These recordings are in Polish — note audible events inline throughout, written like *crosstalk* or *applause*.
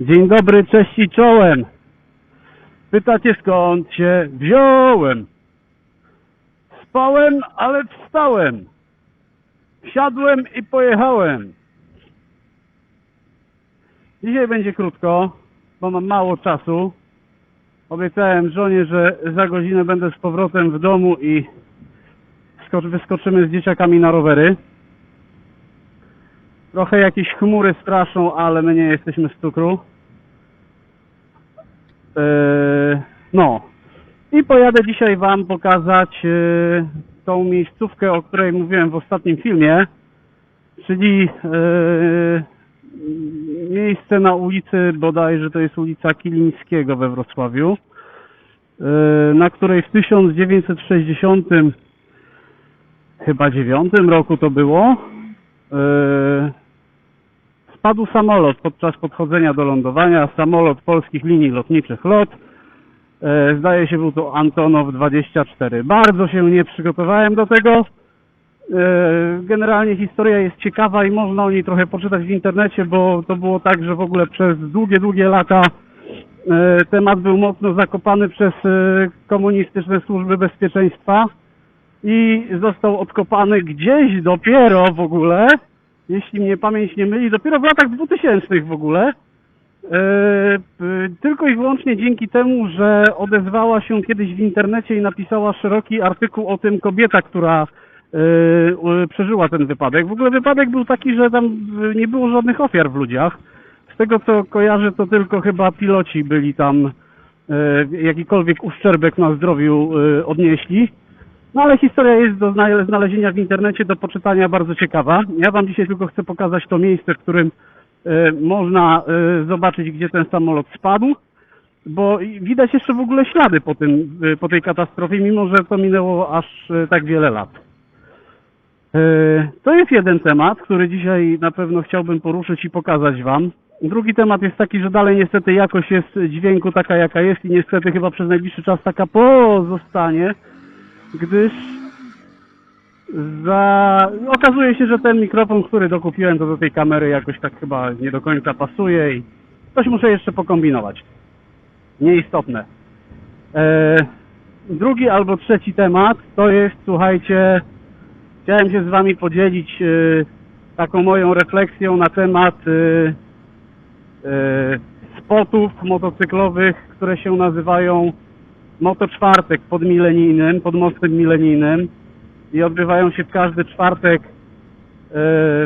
Dzień dobry, cześć i czołem. Pytacie skąd się wziąłem? Spałem, ale wstałem. Wsiadłem i pojechałem. Dzisiaj będzie krótko, bo mam mało czasu. Obiecałem żonie, że za godzinę będę z powrotem w domu i skocz- wyskoczymy z dzieciakami na rowery. Trochę jakieś chmury straszą, ale my nie jesteśmy z cukru. Eee, no. I pojadę dzisiaj Wam pokazać e, tą miejscówkę, o której mówiłem w ostatnim filmie, czyli e, miejsce na ulicy, bodajże to jest ulica Kilińskiego we Wrocławiu, e, na której w 1960 chyba 9 roku to było, e, spadł samolot podczas podchodzenia do lądowania, samolot polskich linii lotniczych LOT. E, Zdaje się był to Antonow 24. Bardzo się nie przygotowałem do tego. E, Generalnie historia jest ciekawa i można o niej trochę poczytać w internecie, bo to było tak, że w ogóle przez długie, długie lata e, temat był mocno zakopany przez e, komunistyczne służby bezpieczeństwa i został odkopany gdzieś dopiero w ogóle, jeśli mnie pamięć nie myli, dopiero w latach 2000 w ogóle. E, tylko i wyłącznie dzięki temu, że odezwała się kiedyś w internecie i napisała szeroki artykuł o tym kobieta, która e, przeżyła ten wypadek. W ogóle wypadek był taki, że tam e, nie było żadnych ofiar w ludziach. Z tego co kojarzę, to tylko chyba piloci byli tam jakikolwiek uszczerbek na zdrowiu odnieśli. No ale historia jest do zna- znalezienia w internecie, do poczytania bardzo ciekawa. Ja Wam dzisiaj tylko chcę pokazać to miejsce, w którym e, można e, zobaczyć, gdzie ten samolot spadł, bo widać jeszcze w ogóle ślady po, tym, e, po tej katastrofie, mimo że to minęło aż e, tak wiele lat. E, To jest jeden temat, który dzisiaj na pewno chciałbym poruszyć i pokazać Wam. Drugi temat jest taki, że dalej niestety jakość jest dźwięku taka jaka jest i niestety chyba przez najbliższy czas taka pozostanie, gdyż za... okazuje się, że ten mikrofon, który dokupiłem, to do tej kamery jakoś tak chyba nie do końca pasuje i coś muszę jeszcze pokombinować. Nieistotne. E, drugi albo trzeci temat to jest, słuchajcie, chciałem się z Wami podzielić e, taką moją refleksją na temat e, e, spotów motocyklowych, które się nazywają Moto Czwartek pod milenijnym, pod mostem milenijnym i odbywają się w każdy czwartek e,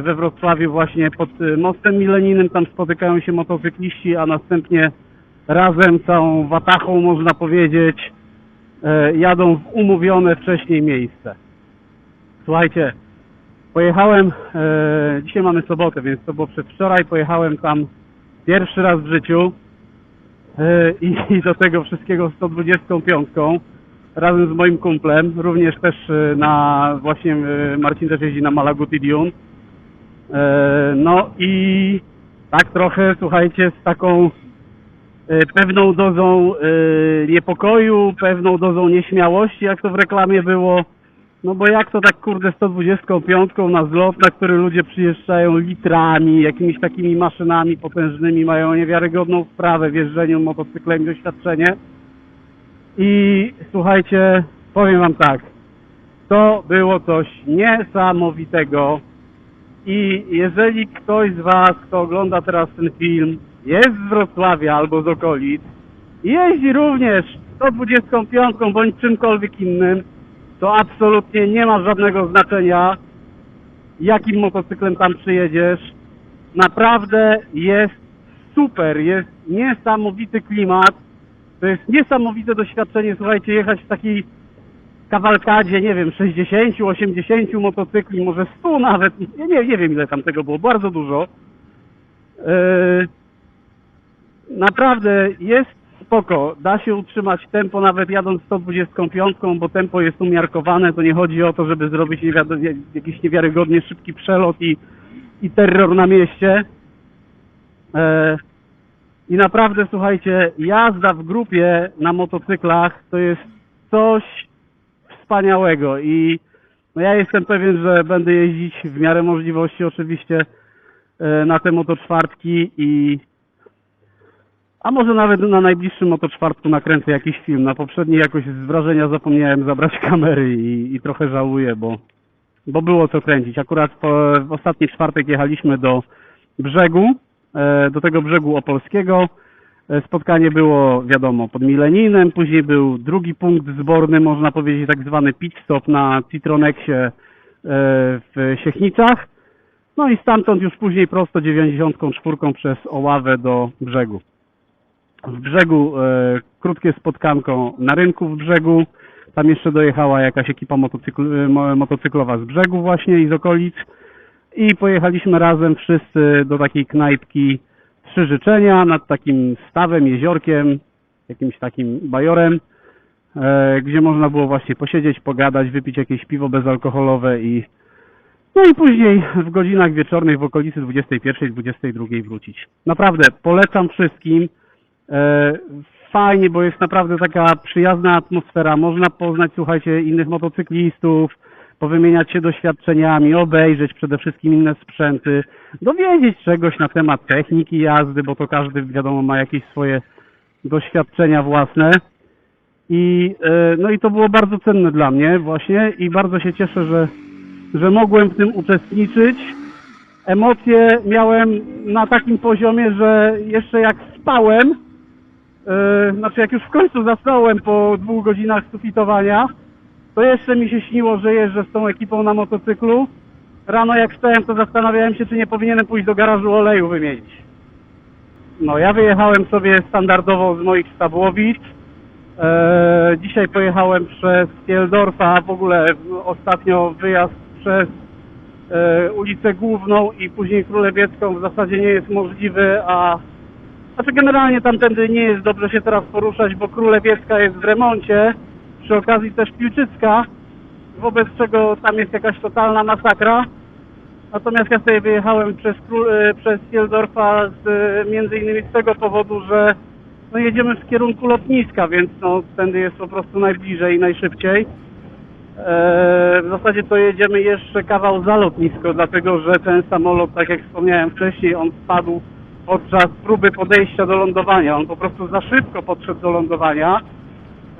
we Wrocławiu właśnie pod e, mostem milenijnym. Tam spotykają się motocykliści, a następnie razem całą watachą można powiedzieć e, jadą w umówione wcześniej miejsce. Słuchajcie, pojechałem, dzisiaj mamy sobotę, więc to było przedwczoraj, pojechałem tam pierwszy raz w życiu i, i do tego wszystkiego 125 razem z moim kumplem, również też e, na właśnie e, Marcin też jeździ na Malaguti Dune. E, No i tak trochę, słuchajcie, z taką e, pewną dozą e, niepokoju, pewną dozą nieśmiałości, jak to w reklamie było. No bo jak to tak kurde 125 na zlot, na który ludzie przyjeżdżają litrami, jakimiś takimi maszynami potężnymi, mają niewiarygodną wprawę w jeżdżeniu motocyklem i doświadczenie. I słuchajcie, powiem wam tak, to było coś niesamowitego i jeżeli ktoś z was, kto ogląda teraz ten film, jest z Wrocławia albo z okolic jeździ również 125 bądź czymkolwiek innym, to absolutnie nie ma żadnego znaczenia, jakim motocyklem tam przyjedziesz. Naprawdę jest super, jest niesamowity klimat. To jest niesamowite doświadczenie, słuchajcie, jechać w takiej kawalkadzie, nie wiem, 60, 80 motocykli, może 100 nawet, ja nie, nie wiem ile tam tego było, bardzo dużo. Yy, naprawdę jest spoko, da się utrzymać tempo nawet jadąc 125, bo tempo jest umiarkowane, to nie chodzi o to, żeby zrobić niewiado- jakiś niewiarygodnie szybki przelot i, i terror na mieście. E, I naprawdę, słuchajcie, jazda w grupie na motocyklach to jest coś wspaniałego. I no ja jestem pewien, że będę jeździć w miarę możliwości oczywiście e, na te motoczwartki i A może nawet na najbliższym motoczwartku nakręcę jakiś film. Na poprzedniej jakoś z wrażenia zapomniałem zabrać kamery i, i trochę żałuję, bo, bo było co kręcić. Akurat po, w ostatni czwartek jechaliśmy do brzegu, e, do tego brzegu opolskiego. E, Spotkanie było, wiadomo, pod Mileninem, później był drugi punkt zborny, można powiedzieć tak zwany pit stop na Citronexie e, w Siechnicach. No i stamtąd już później prosto 94 przez Oławę do brzegu. W brzegu e, krótkie spotkanko na rynku w brzegu. Tam jeszcze dojechała jakaś ekipa motocykl, e, mo- motocyklowa z brzegu właśnie i z okolic. I pojechaliśmy razem wszyscy do takiej knajpki Trzy Życzenia nad takim stawem, jeziorkiem, jakimś takim bajorem, e, gdzie można było właśnie posiedzieć, pogadać, wypić jakieś piwo bezalkoholowe i no i później w godzinach wieczornych w okolicy 21-22 wrócić. Naprawdę polecam wszystkim. E, fajnie, bo jest naprawdę taka przyjazna atmosfera. Można poznać, słuchajcie, innych motocyklistów, powymieniać się doświadczeniami, obejrzeć przede wszystkim inne sprzęty, dowiedzieć czegoś na temat techniki jazdy, bo to każdy, wiadomo, ma jakieś swoje doświadczenia własne. I, e, no i to było bardzo cenne dla mnie właśnie i bardzo się cieszę, że, że mogłem w tym uczestniczyć. Emocje miałem na takim poziomie, że jeszcze jak spałem, e, znaczy jak już w końcu zasnąłem po dwóch godzinach sufitowania, to jeszcze mi się śniło, że jeżdżę z tą ekipą na motocyklu. Rano jak wstałem, to zastanawiałem się, czy nie powinienem pójść do garażu oleju wymienić. No, ja wyjechałem sobie standardowo z moich Stabłowic. Eee, dzisiaj pojechałem przez Kieldorfa, w ogóle ostatnio wyjazd przez e, ulicę Główną i później Królewiecką w zasadzie nie jest możliwy, a znaczy generalnie tamtędy nie jest dobrze się teraz poruszać, bo Królewiecka jest w remoncie, przy okazji też Pilczycka, wobec czego tam jest jakaś totalna masakra. Natomiast ja sobie wyjechałem przez, e, przez Kieldorfa z, e, między innymi z tego powodu, że no jedziemy w kierunku lotniska, więc no tędy jest po prostu najbliżej i najszybciej. Eee, w zasadzie to jedziemy jeszcze kawał za lotnisko, dlatego że ten samolot, tak jak wspomniałem wcześniej, on spadł podczas próby podejścia do lądowania. On po prostu za szybko podszedł do lądowania.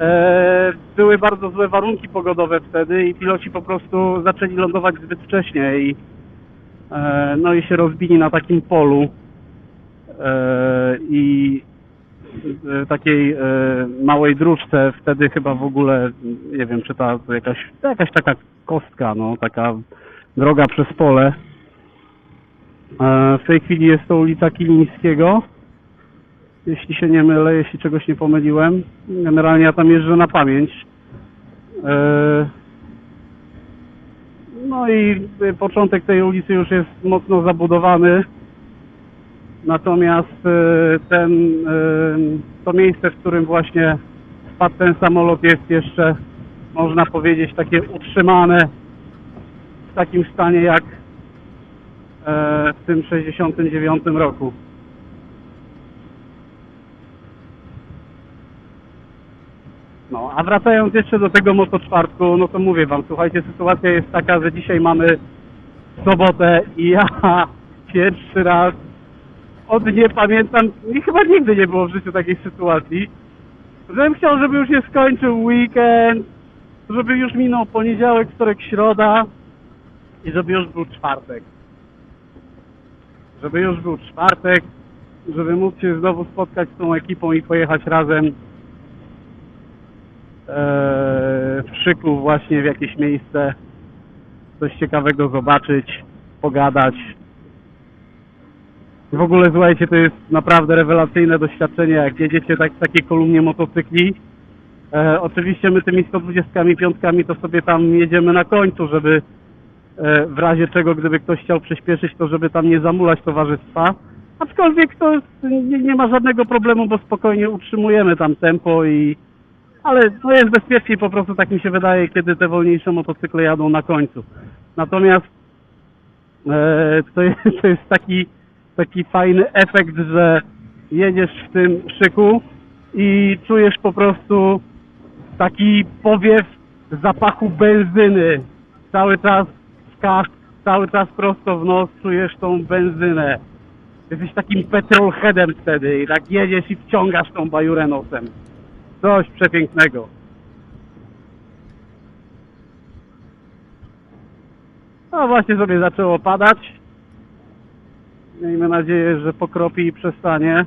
Eee, były bardzo złe warunki pogodowe wtedy i piloci po prostu zaczęli lądować zbyt wcześnie i eee, no i się rozbili na takim polu eee, i e, takiej e, małej dróżce, wtedy chyba w ogóle, nie wiem, czy ta jakaś, jakaś taka kostka, no, taka droga przez pole. W tej chwili jest to ulica Kilińskiego, jeśli się nie mylę, jeśli czegoś nie pomyliłem. Generalnie ja tam jeżdżę na pamięć. E, no i początek tej ulicy już jest mocno zabudowany. Natomiast e, ten, e, to miejsce, w którym właśnie spadł ten samolot jest jeszcze, można powiedzieć, takie utrzymane w takim stanie jak w tym 69 roku. No, a wracając jeszcze do tego motoczwartku, no to mówię wam, słuchajcie, sytuacja jest taka, że dzisiaj mamy sobotę i ja *laughs* pierwszy raz od nie pamiętam, i chyba nigdy nie było w życiu takiej sytuacji, żebym chciał, żeby już się skończył weekend, żeby już minął poniedziałek, wtorek, środa i żeby już był czwartek. Żeby już był czwartek, żeby móc się znowu spotkać z tą ekipą i pojechać razem eee, w Szyku właśnie w jakieś miejsce, coś ciekawego zobaczyć, pogadać, w ogóle słuchajcie, to jest naprawdę rewelacyjne doświadczenie, jak jedziecie tak w takiej kolumnie motocykli. E, oczywiście my tymi 125 to sobie tam jedziemy na końcu, żeby e, w razie czego, gdyby ktoś chciał przyspieszyć, to żeby tam nie zamulać towarzystwa. Aczkolwiek to nie, nie ma żadnego problemu, bo spokojnie utrzymujemy tam tempo i ale no jest bezpieczniej po prostu, tak mi się wydaje, kiedy te wolniejsze motocykle jadą na końcu. Natomiast e, to, jest, *laughs* to jest taki taki fajny efekt, że jedziesz w tym szyku i czujesz po prostu taki powiew zapachu benzyny. Cały czas w kask, cały czas prosto w nos czujesz tą benzynę. Jesteś takim petrolheadem wtedy i tak jedziesz i wciągasz tą bajurę nosem. Coś przepięknego. No właśnie sobie zaczęło padać. Miejmy nadzieję, że pokropi i przestanie.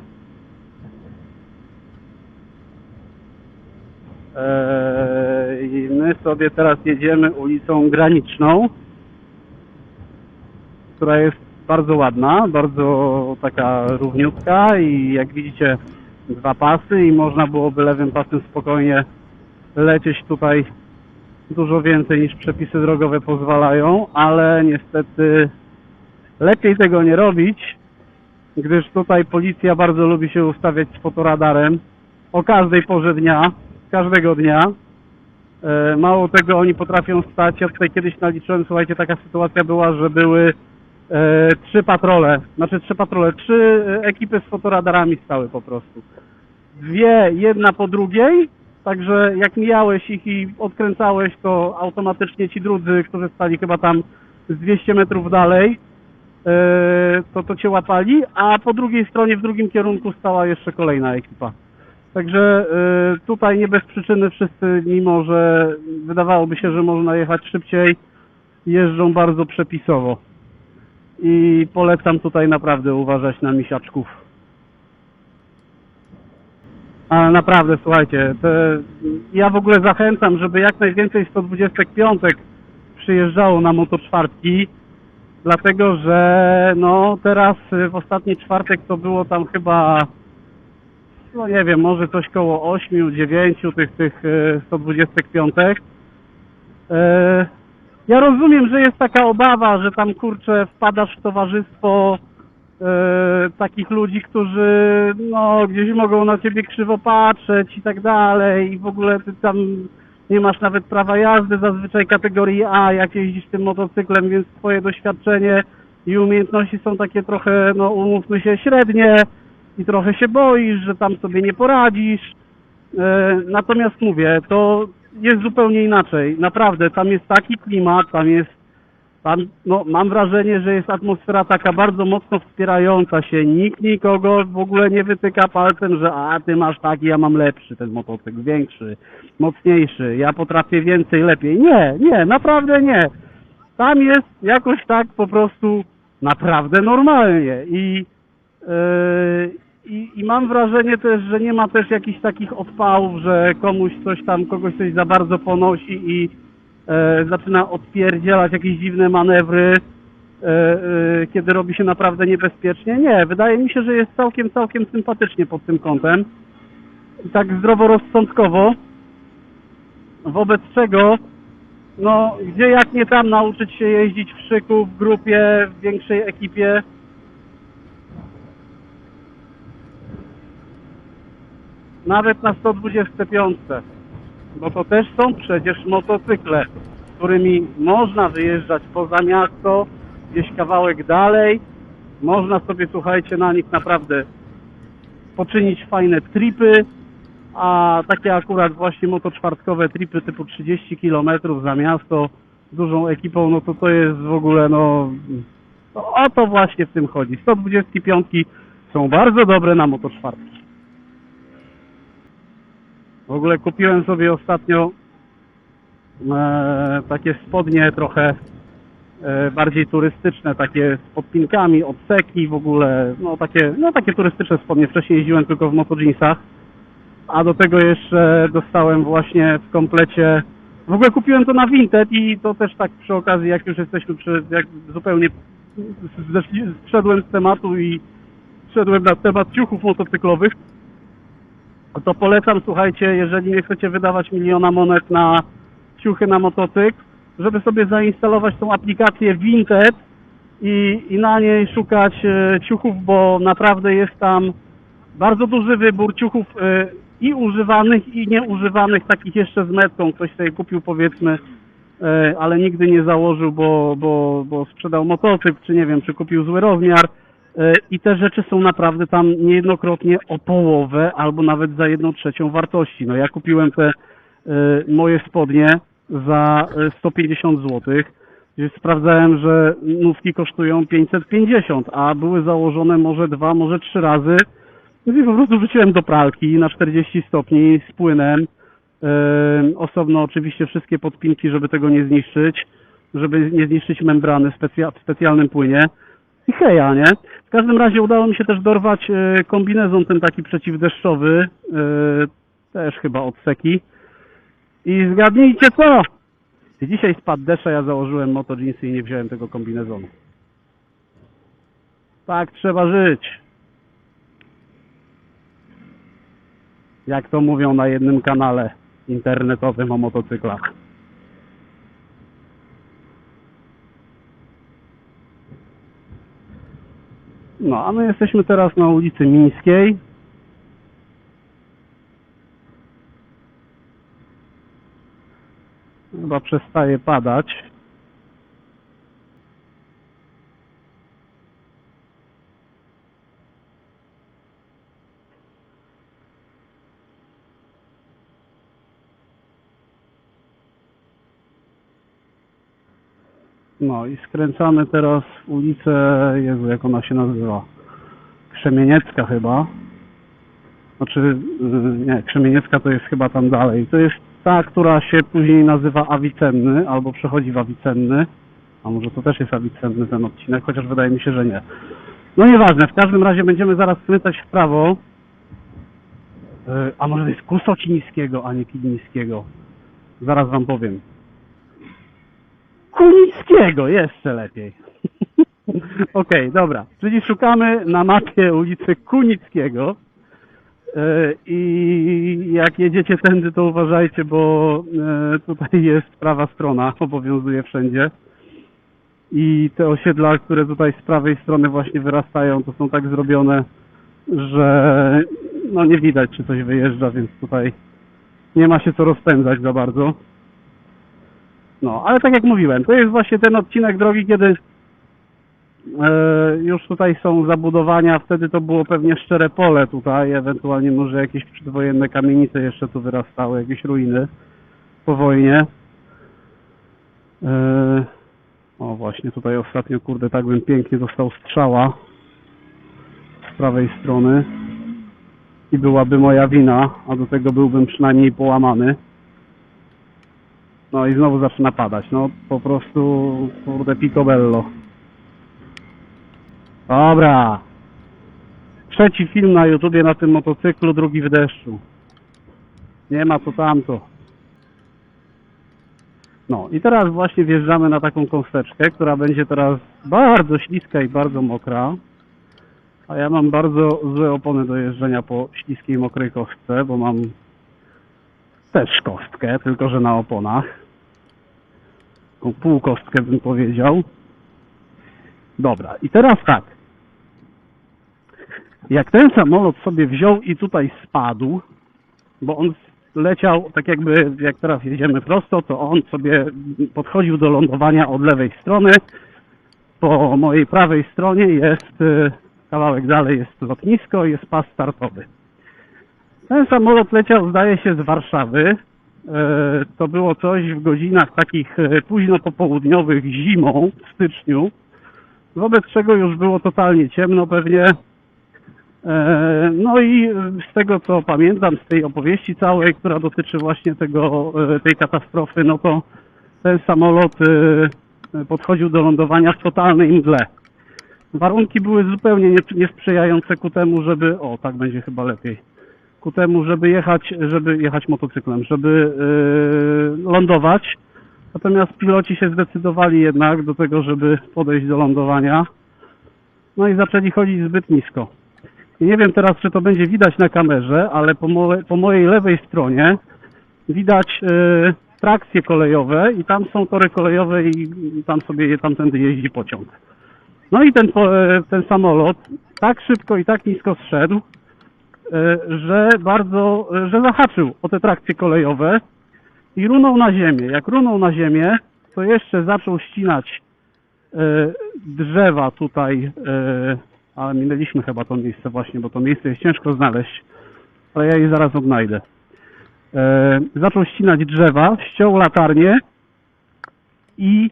Eee, I my sobie teraz jedziemy ulicą Graniczną, która jest bardzo ładna, bardzo taka równiutka i jak widzicie dwa pasy i można byłoby lewym pasem spokojnie lecieć tutaj dużo więcej niż przepisy drogowe pozwalają, ale niestety lepiej tego nie robić, gdyż tutaj policja bardzo lubi się ustawiać z fotoradarem o każdej porze dnia, każdego dnia. E, Mało tego, oni potrafią stać, ja tutaj kiedyś naliczyłem, słuchajcie, taka sytuacja była, że były e, trzy patrole, znaczy trzy patrole, trzy e, ekipy z fotoradarami stały po prostu. Dwie, jedna po drugiej, także jak mijałeś ich i odkręcałeś, to automatycznie ci drudzy, którzy stali chyba tam z 200 metrów dalej, e, to to cię łapali, a po drugiej stronie, w drugim kierunku stała jeszcze kolejna ekipa. Także y, tutaj nie bez przyczyny wszyscy, mimo że wydawałoby się, że można jechać szybciej, jeżdżą bardzo przepisowo. I polecam tutaj naprawdę uważać na misiaczków. Ale naprawdę, słuchajcie, ja w ogóle zachęcam, żeby jak najwięcej 125 przyjeżdżało na motoczwartki, dlatego że no teraz y, w ostatni czwartek to było tam chyba no nie wiem, może coś koło 8, 9 tych, tych e, 125. E, Ja rozumiem, że jest taka obawa, że tam kurczę wpadasz w towarzystwo e, takich ludzi, którzy no gdzieś mogą na ciebie krzywo patrzeć i tak dalej i w ogóle ty tam nie masz nawet prawa jazdy zazwyczaj kategorii A, jak jeździsz tym motocyklem, więc twoje doświadczenie i umiejętności są takie trochę, no umówmy się, średnie i trochę się boisz, że tam sobie nie poradzisz. E, Natomiast mówię, to jest zupełnie inaczej. Naprawdę, tam jest taki klimat, tam jest, tam, no, mam wrażenie, że jest atmosfera taka bardzo mocno wspierająca się. Nikt nikogo w ogóle nie wytyka palcem, że a ty masz taki, ja mam lepszy ten motocykl, większy, mocniejszy, ja potrafię więcej, lepiej. Nie, nie, naprawdę nie. Tam jest jakoś tak po prostu naprawdę normalnie i Yy, I, I mam wrażenie też, że nie ma też jakichś takich odpałów, że komuś coś tam, kogoś coś za bardzo ponosi i e, zaczyna odpierdzielać jakieś dziwne manewry, e, e, kiedy robi się naprawdę niebezpiecznie. Nie, wydaje mi się, że jest całkiem, całkiem sympatycznie pod tym kątem. I tak zdroworozsądkowo, wobec czego, no, gdzie jak nie tam nauczyć się jeździć w szyku, w grupie, w większej ekipie, nawet na 125, bo to też są przecież motocykle, którymi można wyjeżdżać poza miasto, gdzieś kawałek dalej, można sobie, słuchajcie, na nich naprawdę poczynić fajne tripy, a takie akurat właśnie motoczwartkowe tripy typu 30 km za miasto z dużą ekipą, no to to jest w ogóle, no, no o to właśnie w tym chodzi. 125 są bardzo dobre na motoczwartki. W ogóle kupiłem sobie ostatnio e, takie spodnie trochę e, bardziej turystyczne, takie z podpinkami, odseki w ogóle, no takie, no takie turystyczne spodnie. Wcześniej jeździłem tylko w motojeansach, a do tego jeszcze dostałem właśnie w komplecie, w ogóle kupiłem to na Vinted i to też tak przy okazji, jak już jesteśmy przy, jak zupełnie zeszli, zszedłem z tematu i szedłem na temat ciuchów motocyklowych, to polecam, słuchajcie, jeżeli nie chcecie wydawać miliona monet na ciuchy na motocykl, żeby sobie zainstalować tą aplikację Vinted i, i na niej szukać e, ciuchów, bo naprawdę jest tam bardzo duży wybór ciuchów e, i używanych, i nieużywanych, takich jeszcze z metką. Ktoś sobie kupił powiedzmy, e, ale nigdy nie założył, bo, bo, bo sprzedał motocykl, czy nie wiem, czy kupił zły rozmiar. E, I te rzeczy są naprawdę tam niejednokrotnie o połowę albo nawet za jedną trzecią wartości. No ja kupiłem te e, moje spodnie za e, 150 zł. Gdzieś sprawdzałem, że nówki kosztują 550, a były założone może dwa, może trzy razy. Więc je po prostu wrzuciłem do pralki na 40 stopni z płynem. Osobno oczywiście wszystkie podpinki, żeby tego nie zniszczyć, żeby nie zniszczyć membrany specja- w specjalnym płynie. I heja, nie? W każdym razie udało mi się też dorwać yy, kombinezon ten taki przeciwdeszczowy, yy, też chyba od Seki. I zgadnijcie co? Dzisiaj spadł deszcz, a ja założyłem moto jeansy i nie wziąłem tego kombinezonu. Tak trzeba żyć. Jak to mówią na jednym kanale internetowym o motocyklach. No, a my jesteśmy teraz na ulicy Mińskiej. Chyba przestaje padać. No i skręcamy teraz w ulicę, Jezu, jak ona się nazywa? Krzemieniecka chyba. Znaczy, nie, Krzemieniecka to jest chyba tam dalej. To jest ta, która się później nazywa Awicenny, albo przechodzi w Awicenny. A może to też jest Awicenny ten odcinek, chociaż wydaje mi się, że nie. No nieważne, w każdym razie będziemy zaraz skręcać w prawo. Yy, A może to jest Kusocińskiego, a nie Kilińskiego. Zaraz wam powiem. Kunickiego, jeszcze lepiej. *laughs* Okej, dobra. Czyli szukamy na mapie ulicy Kunickiego. E, I jak jedziecie tędy, to uważajcie, bo e, tutaj jest prawa strona, obowiązuje wszędzie. I te osiedla, które tutaj z prawej strony właśnie wyrastają, to są tak zrobione, że no nie widać, czy coś wyjeżdża, więc tutaj nie ma się co rozpędzać za bardzo. No, ale tak jak mówiłem, to jest właśnie ten odcinek drogi, kiedy e, już tutaj są zabudowania, wtedy to było pewnie szczere pole tutaj, ewentualnie może jakieś przedwojenne kamienice jeszcze tu wyrastały, jakieś ruiny po wojnie. E, o właśnie, tutaj ostatnio, kurde, tak bym pięknie dostał strzała z prawej strony i byłaby moja wina, a do tego byłbym przynajmniej połamany. No i znowu zaczyna padać. No po prostu kurde picobello. Dobra. Trzeci film na YouTubie na tym motocyklu, drugi w deszczu. Nie ma co tamto. No i teraz właśnie wjeżdżamy na taką kąsteczkę, która będzie teraz bardzo śliska i bardzo mokra. A ja mam bardzo złe opony do jeżdżenia po śliskiej, mokrej kostce, bo mam też kostkę, tylko że na oponach taką półkostkę bym powiedział. Dobra, i teraz tak. Jak ten samolot sobie wziął i tutaj spadł, bo on leciał tak jakby, jak teraz jedziemy prosto, to on sobie podchodził do lądowania od lewej strony. Po mojej prawej stronie jest, y, kawałek dalej jest lotnisko jest pas startowy. Ten samolot leciał, zdaje się, z Warszawy. E, To było coś w godzinach takich e, późno popołudniowych zimą w styczniu, wobec czego już było totalnie ciemno pewnie. E, No i z tego co pamiętam z tej opowieści całej, która dotyczy właśnie tego, tej katastrofy, no to ten samolot podchodził do lądowania w totalnej mgle. Warunki były zupełnie nie- niesprzyjające ku temu, żeby... O, tak będzie chyba lepiej ku temu, żeby jechać, żeby jechać motocyklem, żeby yy, lądować. Natomiast piloci się zdecydowali jednak do tego, żeby podejść do lądowania. No i zaczęli chodzić zbyt nisko. I nie wiem teraz, czy to będzie widać na kamerze, ale po, mo po mojej lewej stronie widać yy, trakcje kolejowe i tam są tory kolejowe i tam sobie je tamtędy jeździ pociąg. No i ten, e, ten samolot tak szybko i tak nisko zszedł, że bardzo, e, że zahaczył o te trakcje kolejowe i runął na ziemię. Jak runął na ziemię, to jeszcze zaczął ścinać e, drzewa tutaj, e, ale minęliśmy chyba to miejsce właśnie, bo to miejsce jest ciężko znaleźć, ale ja je zaraz odnajdę. E, zaczął ścinać drzewa, ściął latarnię i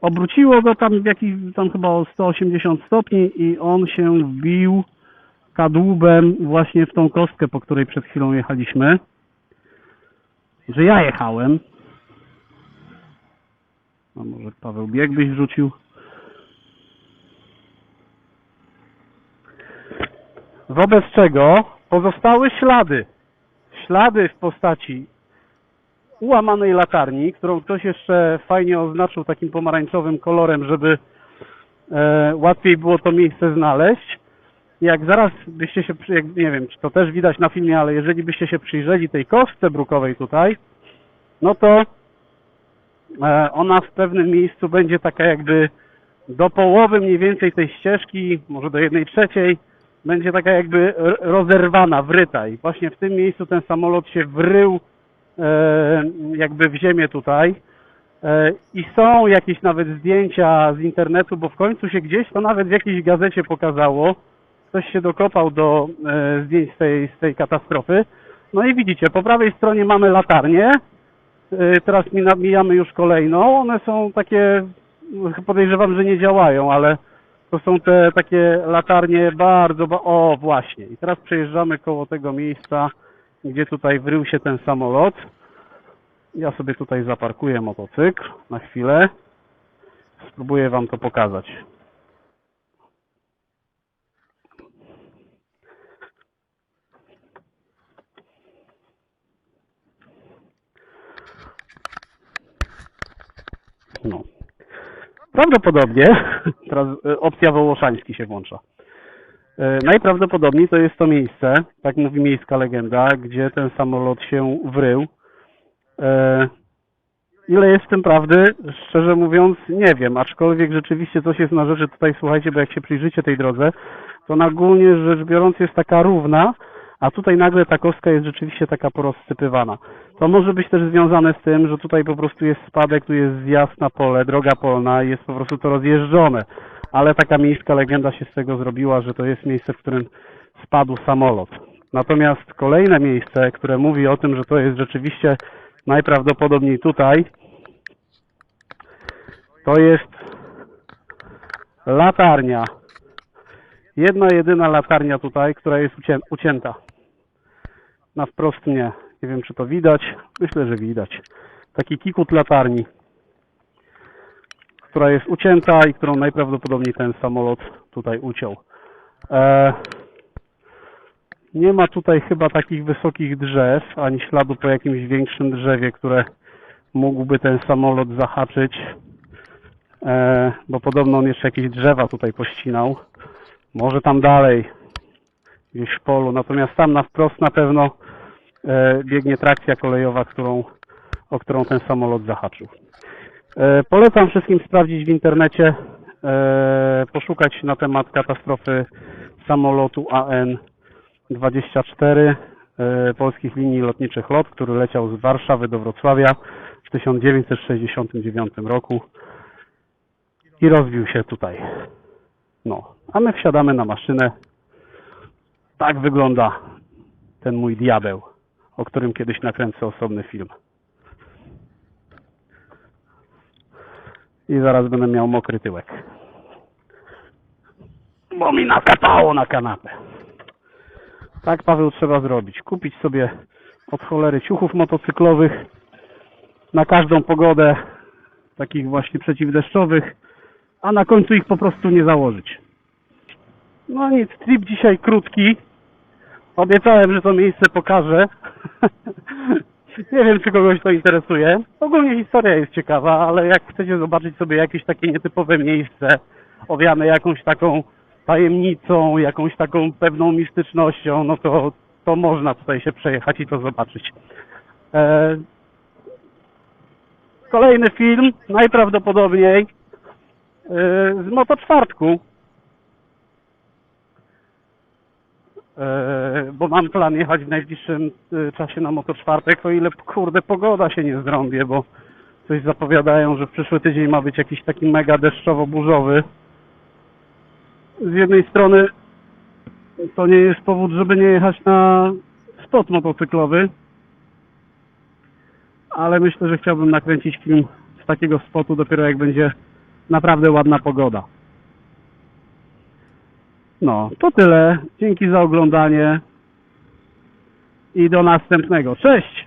obróciło go tam w jakiś, tam chyba o 180 stopni i on się wbił kadłubem właśnie w tą kostkę, po której przed chwilą jechaliśmy. Że ja jechałem. A może Paweł bieg byś? Wobec czego pozostały ślady. Ślady w postaci ułamanej latarni, którą ktoś jeszcze fajnie oznaczył takim pomarańczowym kolorem, żeby e, łatwiej było to miejsce znaleźć. Jak zaraz byście się, jak, nie wiem, czy to też widać na filmie, ale jeżeli byście się przyjrzeli tej kostce brukowej tutaj, no to e, ona w pewnym miejscu będzie taka jakby do połowy mniej więcej tej ścieżki, może do jednej trzeciej, będzie taka jakby rozerwana, wryta. I właśnie w tym miejscu ten samolot się wrył e, jakby w ziemię tutaj. E, i są jakieś nawet zdjęcia z internetu, bo w końcu się gdzieś to nawet w jakiejś gazecie pokazało, ktoś się dokopał do e, zdjęć z tej, z tej katastrofy. No i widzicie, po prawej stronie mamy latarnię, E, teraz mijamy już kolejną, one są takie, podejrzewam, że nie działają, ale to są te takie latarnie bardzo, ba- o właśnie. I teraz przejeżdżamy koło tego miejsca, gdzie tutaj wrył się ten samolot. Ja sobie tutaj zaparkuję motocykl na chwilę. Spróbuję Wam to pokazać. No. Prawdopodobnie, *laughs* teraz e, opcja Wołoszański się włącza. E, Najprawdopodobniej to jest to miejsce, tak mówi miejska legenda, gdzie ten samolot się wrył. E, Ile jest w tym prawdy? Szczerze mówiąc, nie wiem, aczkolwiek rzeczywiście coś jest na rzeczy tutaj, słuchajcie, bo jak się przyjrzycie tej drodze, to ogólnie rzecz biorąc jest taka równa, a tutaj nagle ta kostka jest rzeczywiście taka porozsypywana. To może być też związane z tym, że tutaj po prostu jest spadek, tu jest zjazd na pole, droga polna jest po prostu to rozjeżdżone. Ale taka miejska legenda się z tego zrobiła, że to jest miejsce, w którym spadł samolot. Natomiast kolejne miejsce, które mówi o tym, że to jest rzeczywiście najprawdopodobniej tutaj, to jest latarnia. Jedna jedyna latarnia tutaj, która jest ucię- ucięta. Na wprost mnie. Nie wiem, czy to widać. Myślę, że widać. Taki kikut latarni, która jest ucięta i którą najprawdopodobniej ten samolot tutaj uciął. E, nie ma tutaj chyba takich wysokich drzew, ani śladu po jakimś większym drzewie, które mógłby ten samolot zahaczyć, e, bo podobno on jeszcze jakieś drzewa tutaj pościnał. Może tam dalej, gdzieś w polu, natomiast tam na wprost na pewno e, biegnie trakcja kolejowa, którą, o którą ten samolot zahaczył. E, polecam wszystkim sprawdzić w internecie, e, poszukać na temat katastrofy samolotu AN 24 e, polskich linii lotniczych LOT, który leciał z Warszawy do Wrocławia w 1969 roku i rozbił się tutaj. No, a my wsiadamy na maszynę. Tak wygląda ten mój diabeł, o którym kiedyś nakręcę osobny film. I zaraz będę miał mokry tyłek. Bo mi nakapało na kanapę. Tak, Paweł, trzeba zrobić. Kupić sobie od cholery ciuchów motocyklowych na każdą pogodę, takich właśnie przeciwdeszczowych, a na końcu ich po prostu nie założyć. No nic, trip dzisiaj krótki. Obiecałem, że to miejsce pokażę. *laughs* nie wiem, czy kogoś to interesuje. Ogólnie historia jest ciekawa, ale jak chcecie zobaczyć sobie jakieś takie nietypowe miejsce, owiane jakąś taką tajemnicą, jakąś taką pewną mistycznością, no to, to można tutaj się przejechać i to zobaczyć. E, kolejny film, najprawdopodobniej e, z motoczwartku. E, bo mam plan jechać w najbliższym e, czasie na motoczwartek, o ile kurde pogoda się nie zrąbie, bo coś zapowiadają, że w przyszły tydzień ma być jakiś taki mega deszczowo-burzowy. Z jednej strony to nie jest powód, żeby nie jechać na spot motocyklowy, ale myślę, że chciałbym nakręcić film z takiego spotu dopiero jak będzie naprawdę ładna pogoda. No, to tyle. Dzięki za oglądanie i do następnego. Cześć!